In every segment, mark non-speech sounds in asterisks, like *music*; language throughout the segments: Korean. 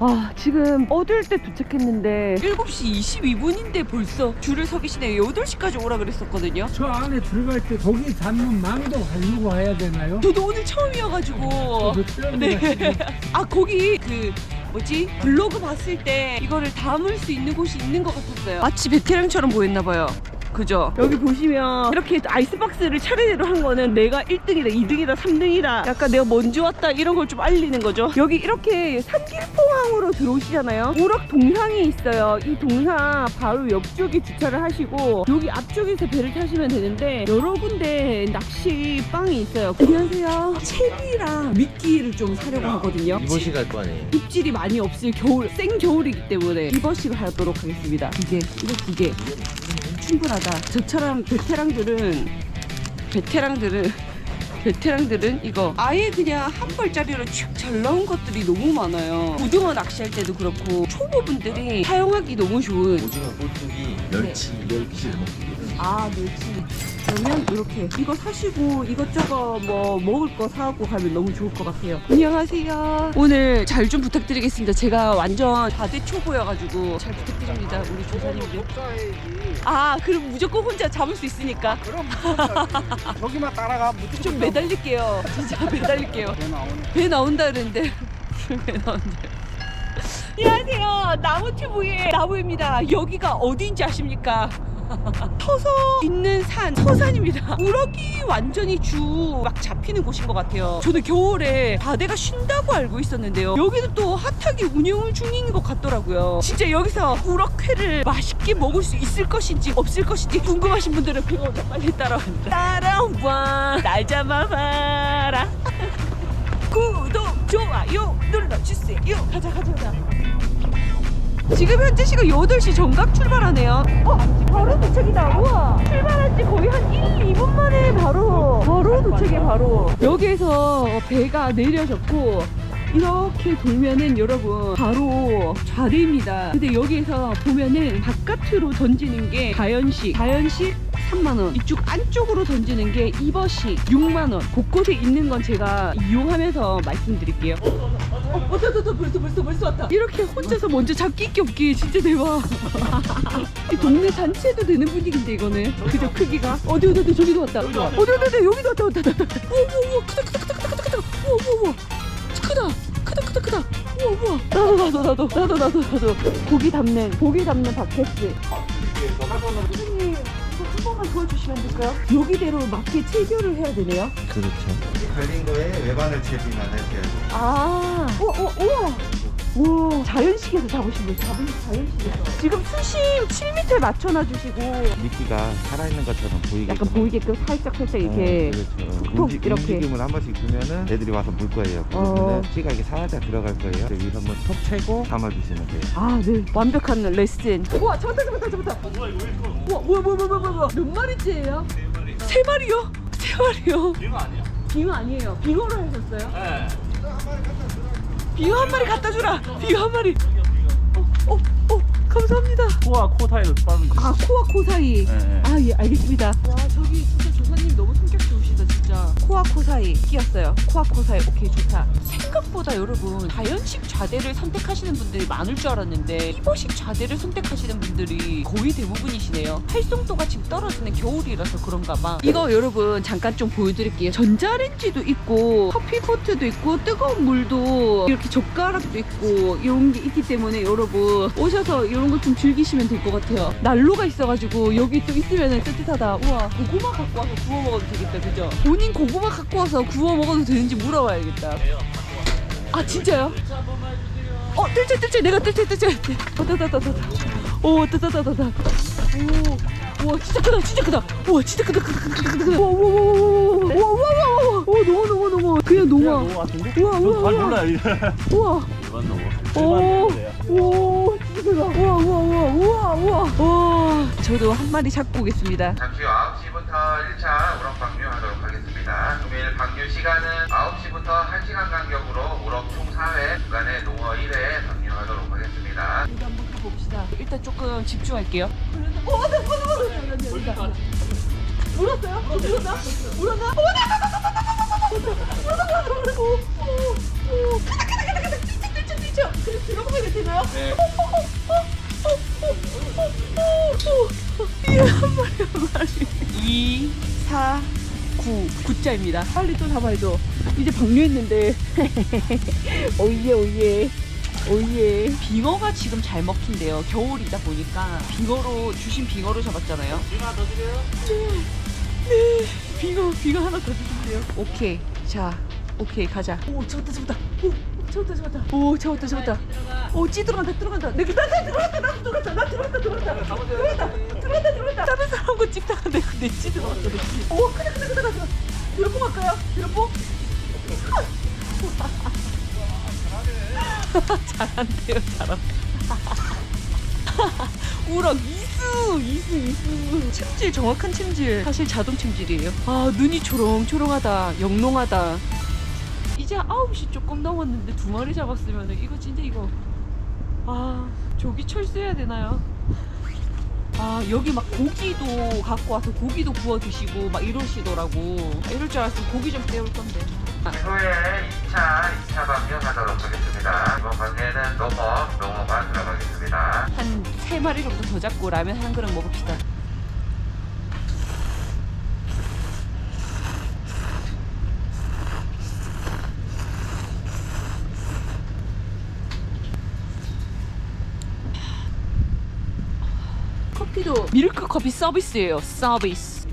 아 지금 어두울 때 도착했는데 7시 22분인데 벌써 줄을 서 계시네요 8시까지 오라 그랬었거든요 저 안에 들어갈 때 거기 닿는 망도 가지고 와야 되나요? 저도 오늘 처음이어가지고 저 네. 네. *laughs* 아 거기 그 뭐지 블로그 봤을 때 이거를 담을 수 있는 곳이 있는 것 같았어요 마치 베테랑처럼 보였나 봐요 그죠? 여기 보시면 이렇게 아이스박스를 차례대로 한 거는 내가 1등이다, 2등이다, 3등이다 약간 내가 먼저 왔다 이런 걸 좀 알리는 거죠 여기 이렇게 산길포항으로 들어오시잖아요 우럭 동상이 있어요 이 동상 바로 옆쪽에 주차를 하시고 여기 앞쪽에서 배를 타시면 되는데 여러 군데 낚시 빵이 있어요 안녕하세요 채비랑 미끼를 좀 사려고 하거든요 이보시 갈 거 아니에요? 입질이 많이 없을 겨울 생 겨울이기 때문에 이버식을 하도록 하겠습니다. 두 개, 이거 두 개. 충분하다. 저처럼 베테랑들은 베테랑들은 베테랑들은 이거 아예 그냥 한 벌짜리로 쭉 잘 나온 것들이 너무 많아요. 고등어 낚시할 때도 그렇고 초보분들이 사용하기 너무 좋은. 오징어 꼴뚜기 멸치 멸치 아 멸치. 그러면 이렇게 이거 사시고 이것저것 뭐 먹을 거 사갖고 가면 너무 좋을 것 같아요. 안녕하세요. 오늘 잘 좀 부탁드리겠습니다. 제가 완전 바대 초보여가지고 잘 부탁드립니다 우리 조사님들. 아 그럼 무조건 혼자 잡을 수 있으니까. 그럼 저기만 *laughs* 따라가 무조건 좀 매달릴게요. *laughs* 진짜 매달릴게요. 배 나오네. 배 나온다 그랬는데. *laughs* 배 나온대 안녕하세요. 나무튜브의 나무입니다. 여기가 어디인지 아십니까? *laughs* 서서 있는 산 서산입니다. 우럭이 완전히 주 막 잡히는 곳인 것 같아요. 저는 겨울에 바다가 쉰다고 알고 있었는데요. 여기는 또 핫하게 운영을 중인 것 같더라고요. 진짜 여기서 우럭회를 맛있게 먹을 수 있을 것인지 없을 것인지 궁금하신 분들은 그거 빨리 따라와 따라와. 날 잡아봐라. *laughs* 구독 좋아요 눌러주세요. 가자 가자 가자 지금 현재 시각 8시 정각 출발하네요. 어 바로 도착이다. 우와. 출발한 지 거의 한 1, 2분 만에 바로. 바로 도착해 바로. 여기에서 배가 내려졌고 이렇게 돌면은 여러분 바로 좌대입니다. 근데 여기에서 보면은 바깥으로 던지는 게 자연식. 자연식 3만원 이쪽 안쪽으로 던지는 게 이버식 6만원 곳곳에 있는 건 제가 이용하면서 말씀드릴게요 어, 어, 더, 더, 더, 벌써, 벌써, 벌써 왔다. 이렇게 혼자서 먼저 잡기 없기 진짜 대박. *laughs* 이 동네 단체도 되는 분위기인데, 이거는. 그죠, 크기가. 어디, 어디, 어디, 저기도 왔다. 어디, 어디, 어디, 여기도 왔다, 왔다, 왔다. 우와, 우와, 크다, 크다, 크다, 크다, 크다. 우와, 우와, 우와. 크다, 크다, 크다, 크다. 우와, 우와. 나도, 나도, 나도, 나도, 나도, 나도. 고기 담는, 고기 담는 바켓스. 한 번만 도와주시면 안 될까요? 여기대로 맞게 체결을 해야 되네요. 그렇죠 걸린 거에 외반을 채비만 하셔야 돼요. 아, 어, 어, 우와. 와, 자연식에서 잡으신 거예요? 잡은 자연식에서. 지금 수심 7m에 맞춰놔 주시고 미끼가 살아있는 것처럼 보이게 약간 보이게끔 살짝 살짝 이렇게. 그렇죠 톡 움직, 이렇게. 움직임을 한 번씩 주면은 애들이 와서 물 거예요 어. 그러면은 씨가 이게 살짝 들어갈 거예요 위에서 한번 톡 채고 감아주시면 돼요 아, 네. 완벽한 레슨. 우와, 잡았다, 잡았다, 잡았다. 우와, 뭐야, 뭐야, 뭐야, 뭐야, 뭐야, 뭐야. 몇 마리째예요? 세 마리요? 세 마리요? 빙어 아니에요? 빙어 아니에요. 빙어로 하셨어요? 네. 빙어 한 마리 갖다 주라. 빙어 한 마리. 어, 어, 어, 감사합니다. 코와 코 사이를 빠는 거. 아, 코와 코 사이. 네. 아, 예, 알겠습니다. 와, 저기 진짜 코와 코 사이 끼었어요. 코와 코 사이. 오케이, 좋다. 생각보다 여러분, 자연식 좌대를 선택하시는 분들이 많을 줄 알았는데, 이버식 좌대를 선택하시는 분들이 거의 대부분이시네요. 활성도가 지금 떨어지는 겨울이라서 그런가 봐. 이거 여러분, 잠깐 좀 보여드릴게요. 전자레인지도 있고, 커피포트도 있고, 뜨거운 물도 이렇게 젓가락도 있고, 이런 게 있기 때문에 여러분, 오셔서 이런 거 좀 즐기시면 될 것 같아요. 난로가 있어가지고 여기 또 있으면 뜨뜻하다. 우와, 고구마 갖고 와서 구워 먹어도 되겠다, 그죠? 본인 고구마 갖고 와서 구워 먹어도 되는지 물어봐야겠다. 아, 진짜요? 어, 뜰채, 뜰채, 내가 뜰채, 뜰채. 어, 따다다다다. 오, 따다다다다. 오, 우와, 진짜 크다, 진짜 크다. 우와, 진짜 크다, 크다, 크다, 크다, 크다. 우와, 너무, 너무, 너무. 그냥 농어. 같은데? 우와, 우와, 잘 우와. 몰라요. 이제. 우와. 일반 넘어. 오, 오, 진짜 크다. 우와, 우와, 우와, 우와, 우와. 와, 저도 한 마리 잡고 오겠습니다. 잠시 후 9시부터 1차 우럭 방 일시간은 9시부터 1시간 간격으로 우럭 총 4회, 중간에 농어 1회 방영하도록 하겠습니다. 이거 한번 봅시다. 일단 조금 집중할게요. 오, 나, 나, 나, 나, 나, 나. 물었어요? 어, 물었나? 물었나? 오, 나, 물었어, 물었어, 물었어. 오, 오, 오. 까닥, 까닥, 까닥, 까닥, 삐쩍, 삐쩍, 삐쩍. 들어가야 되나요? 네. 오, 오, 오, 오, 오, 오, 오. 이한 마리, 한 마리. 2, 4, 9 9자입니다. 빨리 또 잡아야죠. 이제 방류했는데. 오예 오예 오예 빙어가 지금 잘 먹힌대요. 겨울이다 보니까. 빙어로 주신 빙어로 잡았잖아요. 빙하 더 드려요? 네. 빙어 빙어 하나 더 주신대요? 오케이. 자 오케이. 가자. 오 잡았다 잡았다. 오 잡았다 잡았다 오 잡았다 잡았다 오 찌들어간다 들어간다. 내가 나, 나 들어갔다 나 들어갔다 나 들어갔다 들어갔다. 들어갔다 들어갔다 들어갔다. 다른 사람 거 찍다가 내 찌들어갔어 내 찌. 오 크다 크다 크다 크다 드롭봉 할까요? 드롭봉 *laughs* 잘한대요 잘한다 *laughs* 우럭 이수 이수 이수 챔질 정확한 챔질. 사실 자동 챔질이에요. 아 눈이 초롱초롱하다 영롱하다 이제 9시 조금 넘었는데 두 마리 잡았으면 이거 진짜 이거 아 저기 철수해야 되나요? 아 여기 막 고기도 갖고 와서 고기도 구워 드시고 막 이러시더라고 아, 이럴 줄 알았으면 고기 좀 때울 건데 이후에 2차, 2차 방류하도록 하겠습니다. 이번 방류에는 농어, 농어가 들어가겠습니다. 한 세 마리 정도 더 잡고 라면 한 그릇 먹읍시다 커피도 밀크 커피 서비스예요 서비스.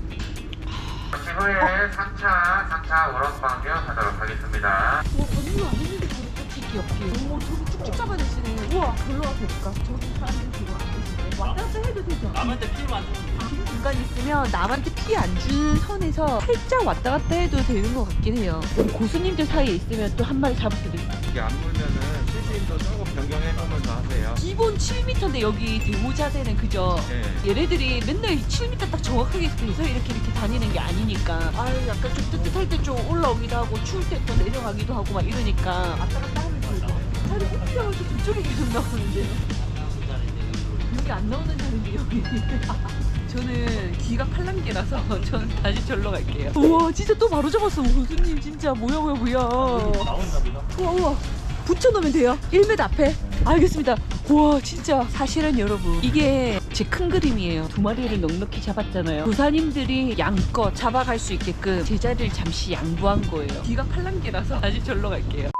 이후에 3차, 3차 우럭 방류하도록 하겠습니다. 와 언니가 안 했는데 저렇게 귀엽게 오 저기 쭉쭉 잡아내시네. 우와 별로 와볼까? 저기 사람들 안 계시네 왔다 갔다 해도 되죠? 남한테 피를 만드는 중간 있으면 남한테 피해 안 주는 선에서 살짝 왔다 갔다 해도 되는 것 같긴 해요. 우리 고수님들 사이에 있으면 또 한 마리 잡을 수도 있고 이게 안 물면은 시스템도 조금 보면서 하세요. 기본 7m인데 여기 대모자대는 그죠? 네. 얘네들이 맨날 7m 딱 정확하게 돼서 이렇게 이렇게 다니는 게 아니니까. 아유 약간 좀 뜨뜻할 때 좀 올라오기도 하고 추울 때 또 내려가기도 하고 막 이러니까. 왔다 갔다 이거 아니 혼자 와서 저쪽에 계속 나오는데요? 여기 안 나오는 자리인데 여기. *laughs* 저는 귀가 팔랑귀라서 *laughs* 저는 다시 절로 갈게요. 우와 진짜 또 바로 잡았어. 교수님 진짜. 뭐야 뭐야 뭐야. 나온다 비가 우와 우와 붙여놓으면 돼요 1m 앞에 알겠습니다 우와 진짜 사실은 여러분 이게 제 큰 그림이에요 두 마리를 넉넉히 잡았잖아요 도사님들이 양껏 잡아갈 수 있게끔 제자리를 잠시 양보한 거예요 귀가 팔랑귀라서 다시 절로 갈게요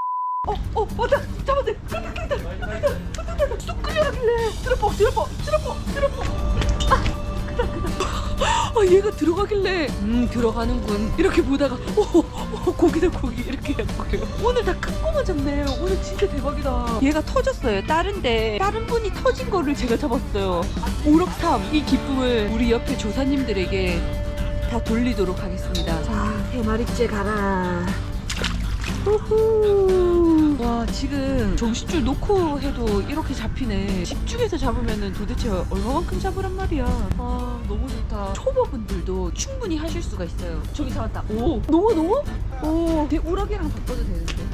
어, 어, 맞다! 잡았네! 끌다! 끌다! 쑥 끌려가길래! 드롭봉, 드롭봉, 드롭봉, 드롭봉! 아! 크다, 크다! 아, 얘가 들어가길래, 음, 들어가는군. 이렇게 보다가, 오, 오, 고기다, 고기. 이렇게 했고요. 오늘 다 큰 거만 잡네. 오늘 진짜 대박이다. 얘가 터졌어요. 다른데, 다른 분이 터진 거를 제가 잡았어요. 오럭삼. 이 기쁨을 우리 옆에 조사님들에게 다 돌리도록 하겠습니다. 자, 세 마리째 가라. 우후. 와 지금 정신줄 놓고 해도 이렇게 잡히네. 집중해서 잡으면은 도대체 얼마만큼 잡으란 말이야. 아 너무 좋다. 초보분들도 충분히 하실 수가 있어요. 저기 잡았다. 오 농어 농어? 오내 우럭이랑 바꿔도 되는데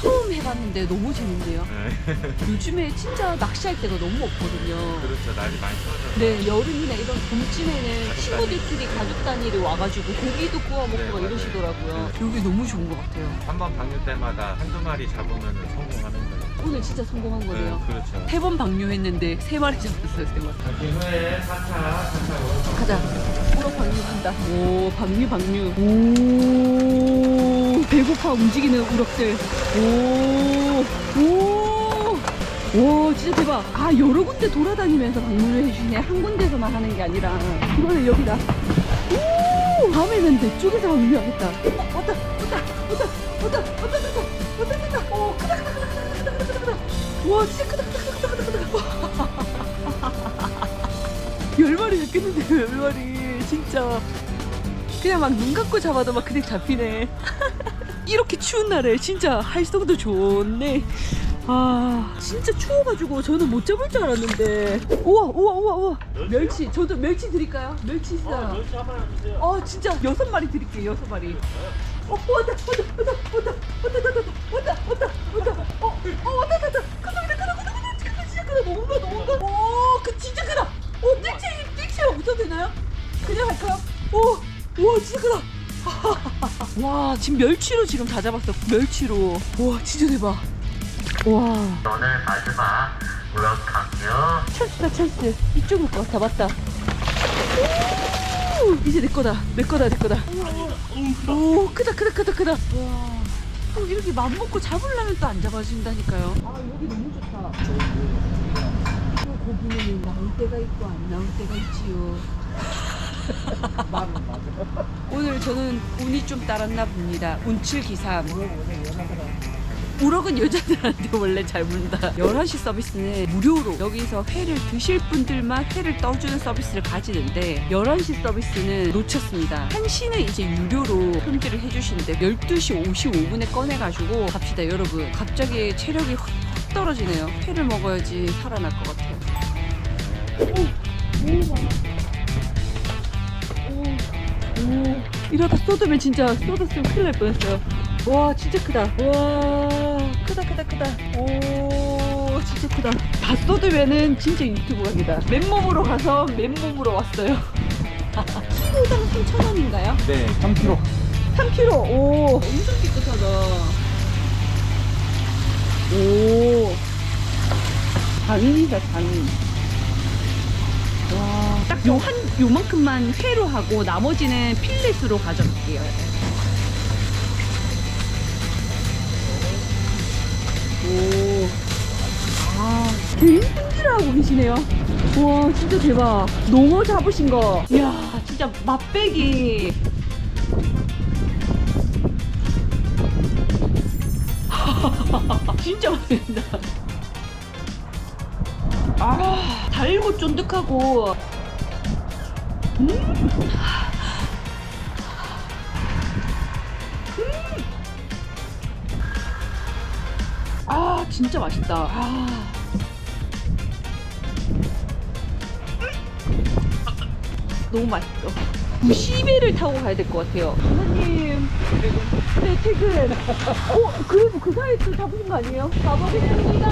처음 해봤는데 너무 재밌네요 네. *laughs* 요즘에 진짜 낚시할 때가 너무 없거든요 그렇죠. 날이 많이 추워져서. 네, 여름이나 이런 봄쯤에는 친구들끼리 가족 단위로 와가지고 고기도 구워 먹고 네, 막 맞아요. 이러시더라고요. 여기 너무 좋은 것 같아요. 한 번 방류 때마다 한두 마리 잡으면 성공하는 거예요. 오늘 진짜 성공한 거네요. 네, 그렇죠. 세 번 방류했는데 세 마리 잡았어요, 세 마리. 이후에 4차, 4차 우럭 가자. 우럭 방류한다. 오, 방류, 방류. 오, 배고파 움직이는 우럭들. 오, 오. 오, 진짜 대박. 아, 여러 군데 돌아다니면서 방문을 해주시네. 한 군데서만 하는 게 아니라. 이거는 여기다. 오, 다음에는 내 쪽에서 방류하겠다. 어, 왔다, 왔다, 왔다, 왔다, 왔다, 왔다, 왔다, 왔다. 오, 크다, 크다, 크다, 크다, 크다, 크다. 와, 진짜 크다, 크다, 크다, 크다, 크다. 열 마리 잡겠는데, 열 마리. 진짜. 그냥 막 눈 감고 잡아도 막 그냥 잡히네. 이렇게 추운 날에 진짜 활성도 좋네. 아 진짜 추워가지고 저는 못 잡을 줄 알았는데 우와 우와 우와 우와 멸치 저도 멸치 드릴까요? 멸치 어, 있어요 멸치 한 마리 주세요 어 진짜 여섯 마리 드릴게요 여섯 마리 어 왔다 왔다 왔다 왔다 지금 멸치로 지금 다 잡았어 멸치로. 와 진짜 대박. 와. 오늘 마지막 우럭 강요. 찬스다 찬스 이쪽일 것 같아 맞다. 오, 이제 내 거다. 내 거다 내 거다. 오 크다 크다 크다 크다. 와 또 이렇게 맘 먹고 잡으려면 또 안 잡아준다니까요. 아 여기 너무 좋다. 또 고기는 나올 때가 있고 안 나올 때가 있지요 *laughs* 오늘 저는 운이 좀 따랐나 봅니다. 운칠기삼 우럭은 여자들한테 원래 잘 문다. 11시 서비스는 무료로 여기서 회를 드실 분들만 회를 떠주는 서비스를 가지는데 11시 서비스는 놓쳤습니다. 1시는 이제 유료로 손질을 해주시는데 12시 55분에 꺼내가지고 갑시다 여러분. 갑자기 체력이 확, 확 떨어지네요. 회를 먹어야지 살아날 것 같아요. 오, 오. 이러다 쏟으면 진짜 쏟았으면 큰일 날 뻔했어요. 와 진짜 크다. 와 크다 크다 크다. 오 진짜 크다. 다 쏟으면은 진짜 유튜브 각이다. 맨몸으로 가서 맨몸으로 왔어요. 키로당 3,000원인가요? 네 3kg 3kg 오. 엄청 깨끗하다. 오. 장인이다 장인 와딱 요 한 요만큼만 회로 하고 나머지는 필렛으로 가져갈게요 오. 아, 개인 손질을 하고 계시네요. 와, 진짜 대박. 농어 잡으신 거. 이야, 진짜 맛배기. *laughs* 진짜 맛있다. 아, 달고 쫀득하고. 음. 아 진짜 맛있다. 아. 너무 맛있어. 90회를 타고 가야 될 것 같아요. 선생님, 네 퇴근. 어 그래도 그 사이에 또 잡으신 거 아니에요? 가보겠습니다.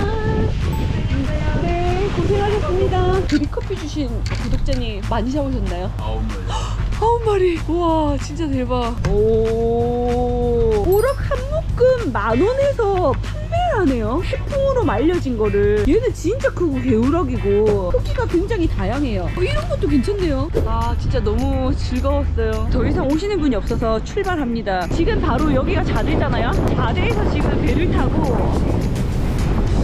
네 고생하셨습니다. 드립커피 주신 구독자님 많이 잡으셨나요? 아홉 마리 아홉 마리. 우와, 진짜 대박. 오. 오락 한 묶음 만 원에서 판매를 하네요. 해풍으로 말려진 거를. 얘는 진짜 크고 개우럭이고 크기가 굉장히 다양해요. 어, 이런 것도 괜찮네요. 아, 진짜 너무 즐거웠어요. 더 이상 오시는 분이 없어서 출발합니다. 지금 바로 여기가 자대잖아요. 자대에서 지금 배를 타고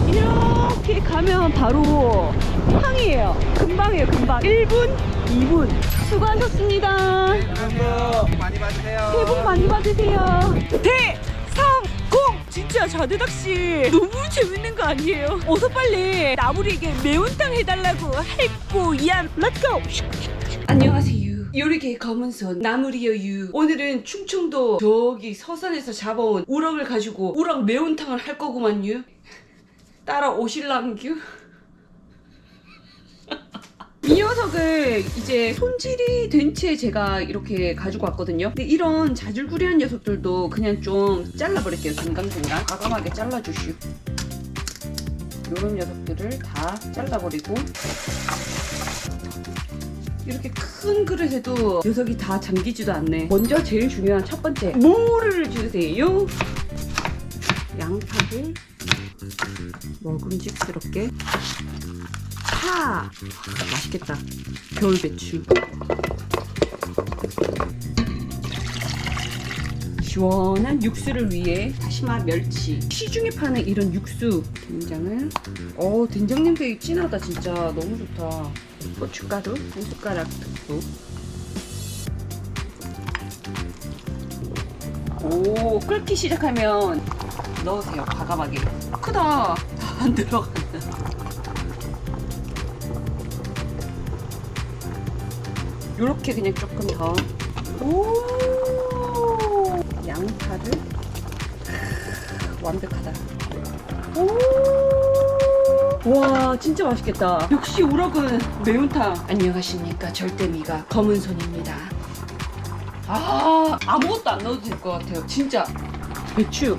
이 렇게 가면 바로 항이에요. 금방이에요, 금방. 1분, 2분. 수고하셨습니다. 감사합니다 많이 봐주세요 새해 복 많이 받으세요. 대성공! 진짜 자대닥씨 너무 재밌는 거 아니에요? 어서 빨리 나무리에게 매운탕 해달라고 할고 얌 렛츠고! 안녕하세요. 요리계 검은손 나무리여 유 오늘은 충청도 저기 서산에서 잡아온 우럭을 가지고 우럭 매운탕을 할 거구만 유 따라오실랑규 *laughs* 이 녀석을 이제 손질이 된 채 제가 이렇게 가지고 왔거든요. 근데 이런 자질구레한 녀석들도 그냥 좀 잘라버릴게요. 중간중간 과감하게 잘라주시오. 이런 녀석들을 다 잘라버리고 이렇게 큰 그릇에도 녀석이 다 잠기지도 않네. 먼저 제일 중요한 첫 번째 무를 주세요. 양파를 먹음직스럽게? 파! 맛있겠다. 겨울 배추. 시원한 육수를 위해 다시마 멸치. 시중에 파는 이런 육수. 된장을. 어 된장 냄새 진하다 진짜. 너무 좋다. 고춧가루 한 숟가락 넣고 오 끓기 시작하면 넣으세요 과감하게 크다 안 들어간다 요렇게 그냥 조금 더. 오! 양파를. 완벽하다. 오! 와, 진짜 맛있겠다. 역시 우럭은 매운탕. 안녕하십니까. 절대미가 검은 손입니다. 아, 아무것도 안 넣어도 될 것 같아요. 진짜. 배추.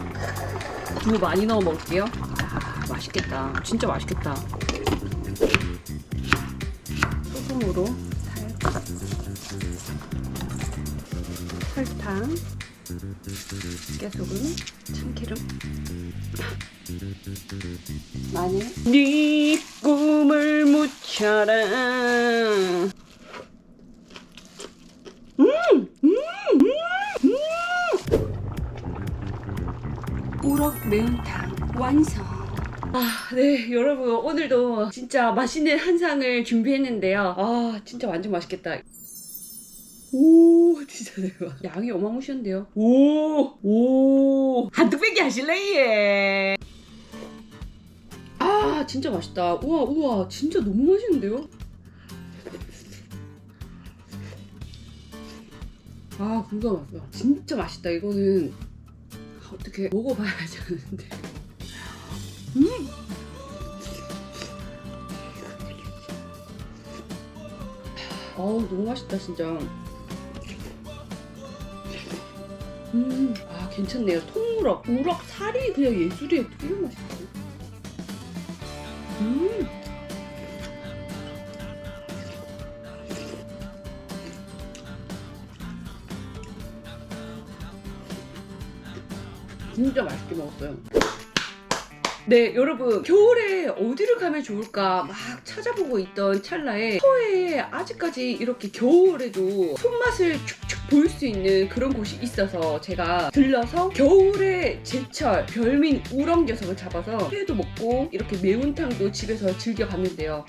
두 많이 넣어 먹을게요. 아, 맛있겠다. 진짜 맛있겠다. 소금으로 살짝 설탕 깨소금, 참기름, 마늘. 네 꿈을 묻혀라. 매운탕 완성. 아, 네, 여러분 오늘도 진짜 맛있는 한상을 준비했는데요. 아, 진짜 완전 맛있겠다. 오, 진짜 대박. 양이 어마무시한데요. 오, 오, 한뚝배기 하실래 예. 아, 진짜 맛있다. 우와, 우와, 진짜 너무 맛있는데요. 아, 그거 맛있다. 진짜 맛있다. 이거는 어떻게 먹어봐야지 하는데. 음! 어우, 너무 맛있다, 진짜. 음, 아, 괜찮네요. 통우럭. 우럭 살이 그냥 예술이에요. 되게 맛있어. 음. 진짜 맛있게 먹었어요. 네, 여러분 겨울에 어디를 가면 좋을까 막 찾아보고 있던 찰나에 서해에 아직까지 이렇게 겨울에도 손맛을 축축 보일 수 있는 그런 곳이 있어서 제가 들러서 겨울에 제철 별민 우럭 녀석을 잡아서 회도 먹고 이렇게 매운탕도 집에서 즐겨 봤는데요.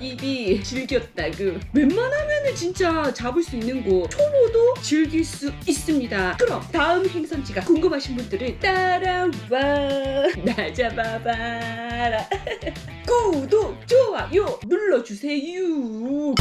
입이 즐겼다고. 웬만하면은 진짜 잡을 수 있는 곳. 초보도 즐길 수 있습니다. 그럼 다음 행선지가 궁금하신 분들은 따라와. *laughs* 나 잡아봐라. *laughs* 구독 좋아요 눌러주세요